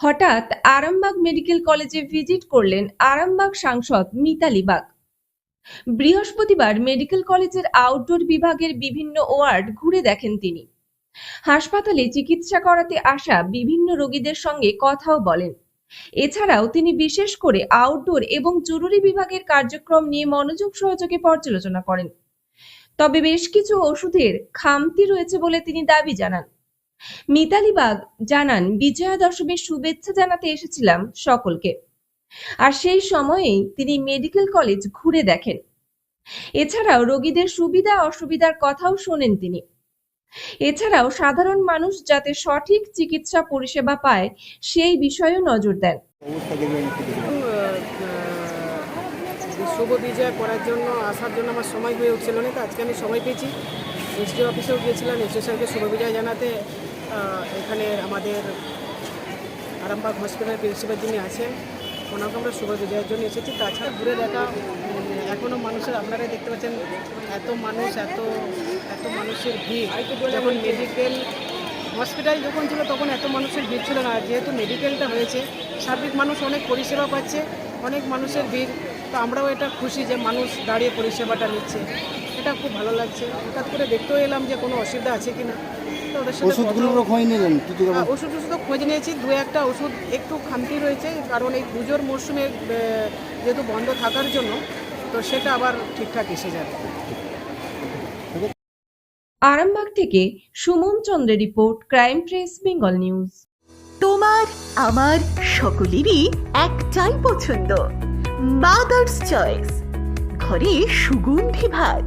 হঠাৎ আরামবাগ মেডিকেল কলেজে ভিজিট করলেন আরামবাগ সাংসদ মিতালি বাগ। বৃহস্পতিবার মেডিকেল কলেজের আউটডোর বিভাগের বিভিন্ন ওয়ার্ড ঘুরে দেখেন তিনি। হাসপাতালে চিকিৎসা করাতে আসা বিভিন্ন রোগীদের সঙ্গে কথাও বলেন। এছাড়াও তিনি বিশেষ করে আউটডোর এবং জরুরি বিভাগের কার্যক্রম নিয়ে মনোযোগ সহযোগে পর্যালোচনা করেন। তবে বেশ কিছু ওষুধের খামতি রয়েছে বলে তিনি দাবি জানান। মিতালি বাগ জানান বিজয়া দশমীর শুভেচ্ছা জানাতে এসেছিলাম সকলকে। আর সেই সময়েই তিনি মেডিকেল কলেজ ঘুরে দেখেন। এছাড়াও রোগীদের সুবিধা অসুবিধার কথাও শোনেন তিনি। এছাড়াও সাধারণ মানুষ যাতে সঠিক চিকিৎসা পরিষেবা পায় সেই বিষয়েও নজর দেন। শুভ বিজয় করার জন্য আসার জন্য আমার সময় হয়ে উঠছিল না তো আজকে আমি সময় পেয়েছি। এসডি অফিসেও গিয়েছিলাম এসডি স্যারকে শুভ বিজয় জানাতে এখানে আমাদের আরামবাগ হসপিটালের প্রিন্সিপাল যিনি আছেন, ওনাকে আমরা শুভ বিজয়ের জন্য এসেছি। তাছাড়া ঘুরে দেখা এখনও মানুষের, আপনারাই দেখতে পাচ্ছেন এত মানুষ, এত এত মানুষের ভিড়। যখন মেডিকেল হসপিটাল যখন ছিল, তখন এত মানুষের ভিড় ছিল না। যেহেতু মেডিকেলটা হয়েছে, সার্বিক মানুষ অনেক পরিষেবা পাচ্ছে, অনেক মানুষের ভিড়। তো আমরাও এটা খুশি যে মানুষ দাঁড়িয়ে পরিষেবাটা নিচ্ছে। এটা খুব ভালো লাগছে। হঠাৎ করে দেখতেও এলাম যে কোনো অসুবিধা আছে কি না ওষুধগুলোর খোঁজ নিলেন হ্যাঁ, ওষুধ ওষুধ খোঁজ নিয়েছি। দু একটা ওষুধ একটু খামতি রয়েছে কারণ এই পুজোর মরশুমে যেহেতু বন্ধ থাকার জন্য তো সেটা আবার ঠিকঠাক এসে যাবে। আরামবাগ থেকে সুমন চন্দ্রের report crime press Bengal news. তোমার আমার সকলেরই একটাই পছন্দ মাদার্স চয়েস ঘরে সুগন্ধি ভাত।